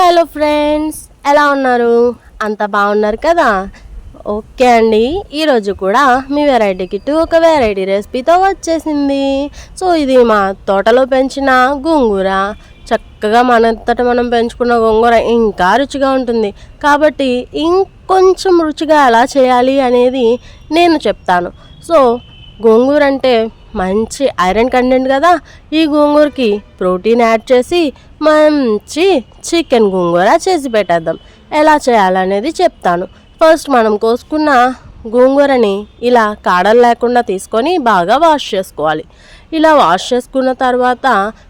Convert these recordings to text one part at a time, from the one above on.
Hello friends ఎలా ఉన్నారు? అంత బాగున్నారు కదా? ఓకే అండి. ఈరోజు కూడా మీ వెరైటీ కిట్ ఒక వెరైటీ రెసిపీతో వచ్చేసింది. సో ఇది మా తోటలో పెంచిన గోంగూర. చక్కగా మనంతట మనం పెంచుకున్న గోంగూర ఇంకా రుచిగా ఉంటుంది. కాబట్టి ఇంకొంచెం రుచిగా ఎలా చేయాలి అనేది నేను చెప్తాను. సో గోంగూర అంటే మంచి ఐరన్ కంటెంట్ కదా. ఈ గోంగూరకి ప్రోటీన్ యాడ్ చేసి మంచి చికెన్ గోంగూర చేసి పెట్టేద్దాం. ఎలా చేయాలనేది చెప్తాను. ఫస్ట్ మనం కోసుకున్న గోంగూరని ఇలా కాడలు లేకుండా తీసుకొని బాగా వాష్ చేసుకోవాలి. ఇలా వాష్ చేసుకున్న తర్వాత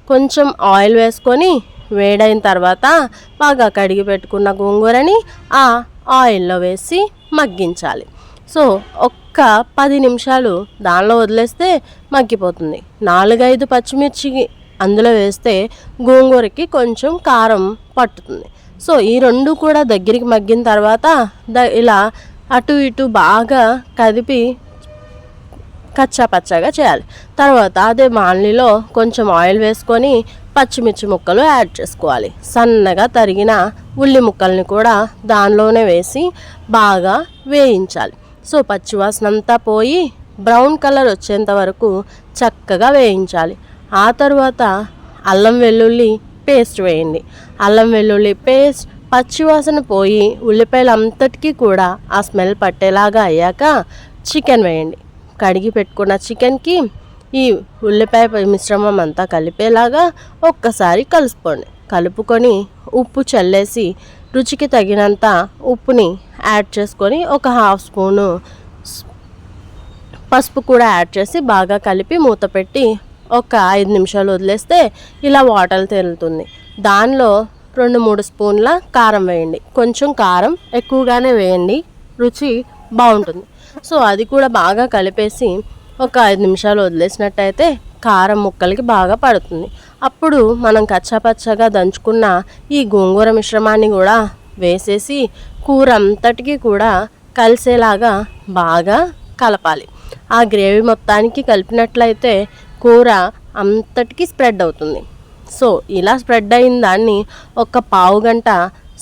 కొంచెం ఆయిల్ వేసుకొని వేడైన తర్వాత బాగా కడిగి పెట్టుకున్న గోంగూరని ఆ ఆయిల్లో వేసి మగ్గించాలి. సో ఒక్క పది నిమిషాలు దానిలో వదిలేస్తే మగ్గిపోతుంది. నాలుగైదు పచ్చిమిర్చి అందులో వేస్తే గోంగూరకి కొంచెం కారం పట్టుతుంది. సో ఈ రెండు కూడా దగ్గరికి మగ్గిన తర్వాత ద ఇలా అటు ఇటు బాగా కదిపి కచ్చా పచ్చగా చేయాలి. తర్వాత అదే మాన్లీలో కొంచెం ఆయిల్ వేసుకొని పచ్చిమిర్చి ముక్కలు యాడ్ చేసుకోవాలి. సన్నగా తరిగిన ఉల్లి ముక్కల్ని కూడా దానిలోనే వేసి బాగా వేయించాలి. సో పచ్చివాసన అంతా పోయి బ్రౌన్ కలర్ వచ్చేంత వరకు చక్కగా వేయించాలి. ఆ తర్వాత అల్లం వెల్లుల్లి పేస్ట్ వేయండి. అల్లం వెల్లుల్లి పేస్ట్ పచ్చివాసన పోయి ఉల్లిపాయలు అంతటికీ కూడా ఆ స్మెల్ పట్టేలాగా అయ్యాక చికెన్ వేయండి. కడిగి పెట్టుకున్న చికెన్కి ఈ ఉల్లిపాయ మిశ్రమం అంతా కలిపేలాగా ఒక్కసారి కలుపుకోండి. కలుపుకొని ఉప్పు చల్లేసి రుచికి తగినంత ఉప్పుని యాడ్ చేసుకొని ఒక హాఫ్ స్పూను పసుపు కూడా యాడ్ చేసి బాగా కలిపి మూత పెట్టి ఒక ఐదు నిమిషాలు వదిలేస్తే ఇలా వాటర్ తేలుతుంది. దానిలో రెండు మూడు స్పూన్ల కారం వేయండి. కొంచెం కారం ఎక్కువగానే వేయండి. రుచి బాగుంటుంది. సో అది కూడా బాగా కలిపేసి ఒక ఐదు నిమిషాలు వదిలేసినట్టయితే కారం ముక్కలకి బాగా పడుతుంది. అప్పుడు మనం కచ్చాపచ్చగా దంచుకున్న ఈ గోంగూర మిశ్రమాన్ని కూడా వేసేసి కూర అంతటికి కూడా కలిసేలాగా బాగా కలపాలి. ఆ గ్రేవీ మొత్తానికి కలిపినట్లయితే కూర అంతటికి స్ప్రెడ్ అవుతుంది. సో ఇలా స్ప్రెడ్ అయిన దాన్ని ఒక పావు గంట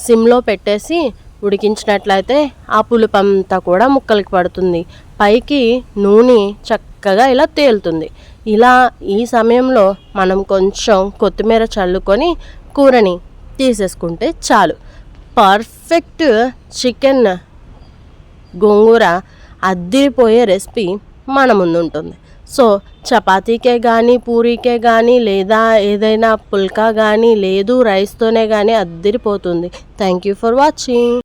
సిమ్లో పెట్టేసి ఉడికించినట్లయితే ఆ పులుపు అంతా కూడా ముక్కలకి పడుతుంది. పైకి నూనె చక్కగా ఇలా తేలుతుంది. ఇలా ఈ సమయంలో మనం కొంచెం కొత్తిమీర చల్లుకొని కూరని తీసేసుకుంటే చాలు. పర్ఫెక్ట్ చికెన్ గోంగూర అద్దిరిపోయే రెసిపీ మన ముందు ఉంటుంది సో చపాతీకే కానీ పూరీకే కానీ లేదా ఏదైనా పుల్కా కానీ లేదు రైస్తోనే కానీ అద్దిరిపోతుంది. Thank you for watching.